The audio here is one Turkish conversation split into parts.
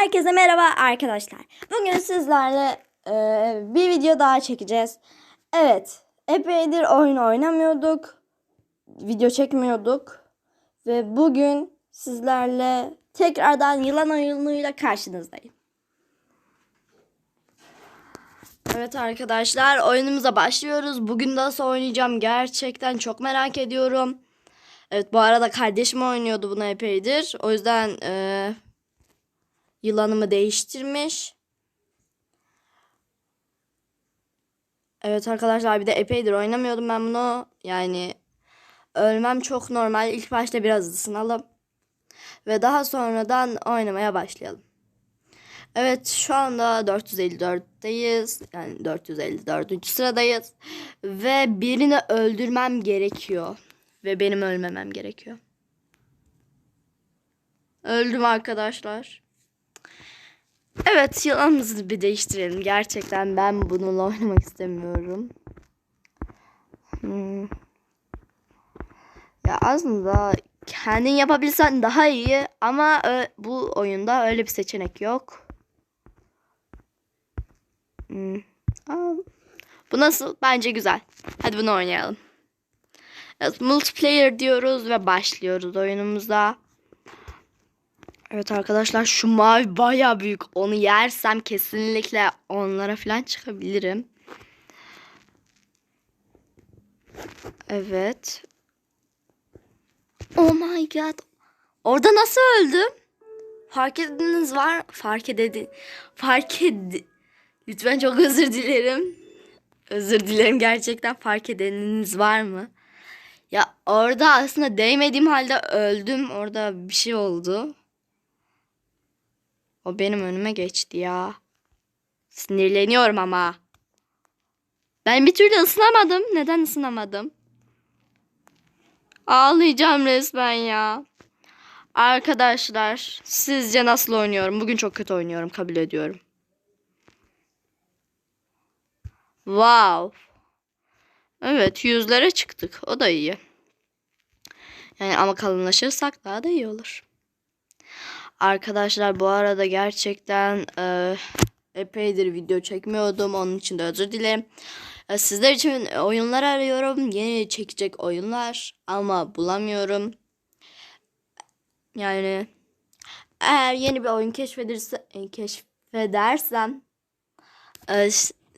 Herkese merhaba arkadaşlar. Bugün sizlerle e, bir video daha çekeceğiz. Evet, epeydir oyun oynamıyorduk. Video çekmiyorduk. Ve bugün sizlerle tekrardan yılan oyunuyla karşınızdayım. Evet arkadaşlar oyunumuza başlıyoruz. Bugün nasıl oynayacağım gerçekten çok merak ediyorum. Evet bu arada kardeşim oynuyordu buna epeydir. O yüzden e, yılanımı değiştirmiş. Evet arkadaşlar bir de epeydir oynamıyordum ben bunu. Yani ölmem çok normal. İlk başta biraz ısınalım. Ve daha sonradan oynamaya başlayalım. Evet şu anda 454'teyiz. Yani 454. sıradayız. Ve birini öldürmem gerekiyor. Ve benim ölmemem gerekiyor. Öldüm arkadaşlar. Evet yılanımızı bir değiştirelim. Gerçekten ben bununla oynamak istemiyorum. Hmm. Ya aslında kendin yapabilsen daha iyi ama e, bu oyunda öyle bir seçenek yok. Hmm. Bu nasıl? Bence güzel. Hadi bunu oynayalım. Evet, multiplayer diyoruz ve başlıyoruz oyunumuza. Evet arkadaşlar şu mavi baya büyük. Onu yersem kesinlikle onlara falan çıkabilirim. Evet. Oh my god. Orada nasıl öldüm? Fark ediniz var. Fark edin. Fark ed. Lütfen çok özür dilerim. Özür dilerim gerçekten fark edeniniz var mı? Ya orada aslında değmediğim halde öldüm. Orada bir şey oldu. O benim önüme geçti ya. Sinirleniyorum ama. Ben bir türlü ısınamadım. Neden ısınamadım? Ağlayacağım resmen ya. Arkadaşlar sizce nasıl oynuyorum? Bugün çok kötü oynuyorum kabul ediyorum. Wow. Evet yüzlere çıktık. O da iyi. Yani ama kalınlaşırsak daha da iyi olur. Arkadaşlar bu arada gerçekten e, epeydir video çekmiyordum. Onun için de özür dilerim. E, sizler için oyunlar arıyorum. Yeni çekecek oyunlar ama bulamıyorum. Yani eğer yeni bir oyun keşfedirse, e, keşfedersem e,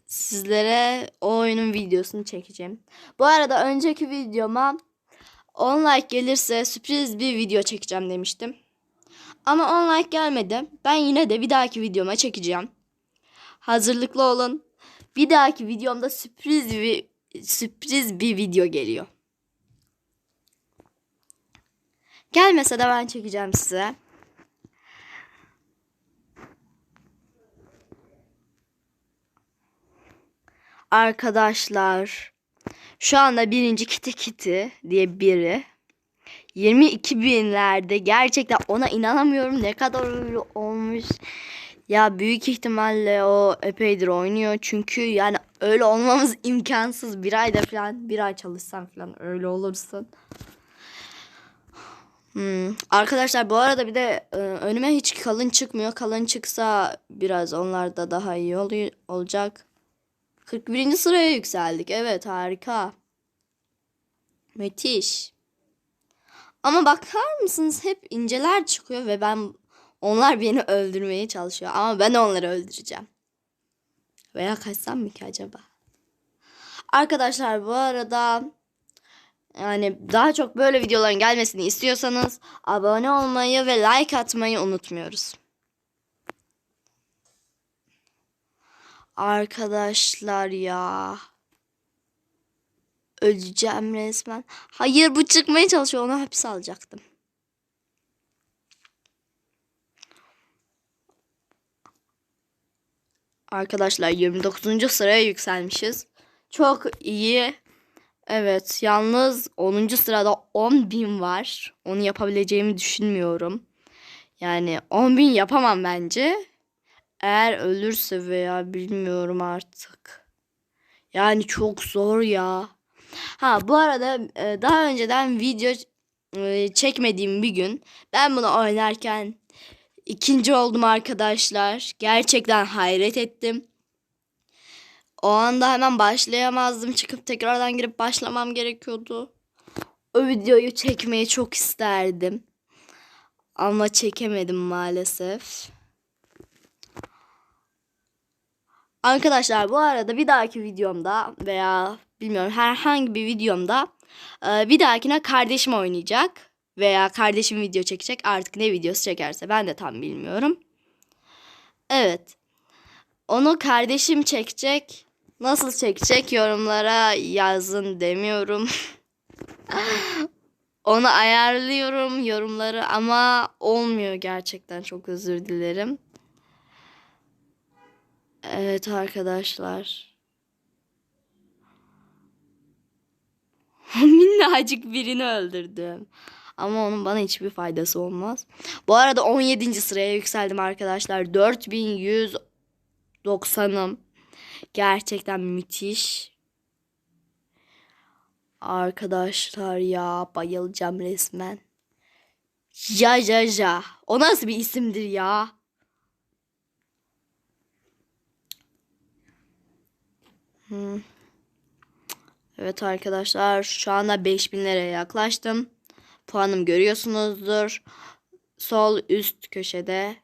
sizlere o oyunun videosunu çekeceğim. Bu arada önceki videoma 10 like gelirse sürpriz bir video çekeceğim demiştim. Ama 10 like gelmedi. Ben yine de bir dahaki videoma çekeceğim. Hazırlıklı olun. Bir dahaki videomda sürpriz bir sürpriz bir video geliyor. Gelmese de ben çekeceğim size. Arkadaşlar şu anda birinci kiti kiti diye biri 22 binlerde gerçekten ona inanamıyorum ne kadar öyle olmuş. Ya büyük ihtimalle o epeydir oynuyor çünkü yani öyle olmamız imkansız bir ayda falan bir ay çalışsan falan öyle olursun. Hmm. Arkadaşlar bu arada bir de e, önüme hiç kalın çıkmıyor. Kalın çıksa biraz onlarda daha iyi oluyor, olacak. 41. sıraya yükseldik. Evet harika. Müthiş. Ama bakar mısınız hep inceler çıkıyor ve ben onlar beni öldürmeye çalışıyor. Ama ben onları öldüreceğim. Veya kaçsam mı ki acaba? Arkadaşlar bu arada yani daha çok böyle videoların gelmesini istiyorsanız abone olmayı ve like atmayı unutmuyoruz. Arkadaşlar ya. Öleceğim resmen. Hayır bu çıkmaya çalışıyor. Onu hapse alacaktım. Arkadaşlar 29. sıraya yükselmişiz. Çok iyi. Evet yalnız 10. sırada 10.000 var. Onu yapabileceğimi düşünmüyorum. Yani 10.000 yapamam bence. Eğer ölürse veya bilmiyorum artık. Yani çok zor ya. Ha bu arada e, daha önceden video e, çekmediğim bir gün ben bunu oynarken İkinci oldum arkadaşlar. Gerçekten hayret ettim. O anda hemen başlayamazdım. Çıkıp tekrardan girip başlamam gerekiyordu. O videoyu çekmeyi çok isterdim. Ama çekemedim maalesef. Arkadaşlar bu arada bir dahaki videomda veya bilmiyorum herhangi bir videomda e, bir dahakine kardeşim oynayacak veya kardeşim video çekecek artık ne videosu çekerse ben de tam bilmiyorum. Evet. Onu kardeşim çekecek. Nasıl çekecek yorumlara yazın demiyorum. Onu ayarlıyorum yorumları ama olmuyor gerçekten çok özür dilerim. Evet arkadaşlar. Minnacık birini öldürdüm. Ama onun bana hiçbir faydası olmaz. Bu arada 17. sıraya yükseldim arkadaşlar. 4190'ım. Gerçekten müthiş. Arkadaşlar ya bayılacağım resmen. Ja ja ja. O nasıl bir isimdir ya? Hmm. Evet arkadaşlar şu anda 5000'lere yaklaştım. Puanım görüyorsunuzdur. Sol üst köşede.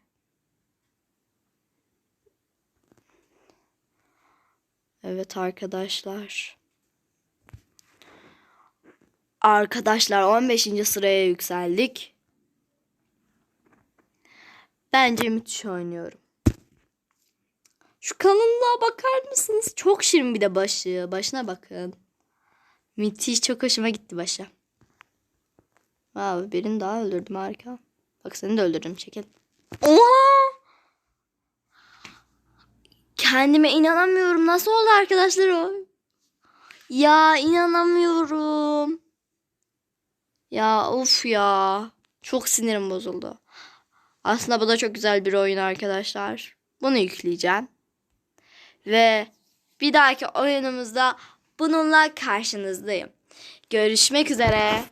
Evet arkadaşlar. Arkadaşlar 15. sıraya yükseldik. Bence müthiş oynuyorum. Şu kalınlığa bakar mısınız? Çok şirin bir de başı. Başına bakın. Müthiş çok hoşuma gitti başa. Wow, birini daha öldürdüm harika. Bak seni de öldürdüm çekil. Oha! Kendime inanamıyorum. Nasıl oldu arkadaşlar o? Ya inanamıyorum. Ya of ya. Çok sinirim bozuldu. Aslında bu da çok güzel bir oyun arkadaşlar. Bunu yükleyeceğim. Ve bir dahaki oyunumuzda bununla karşınızdayım. Görüşmek üzere.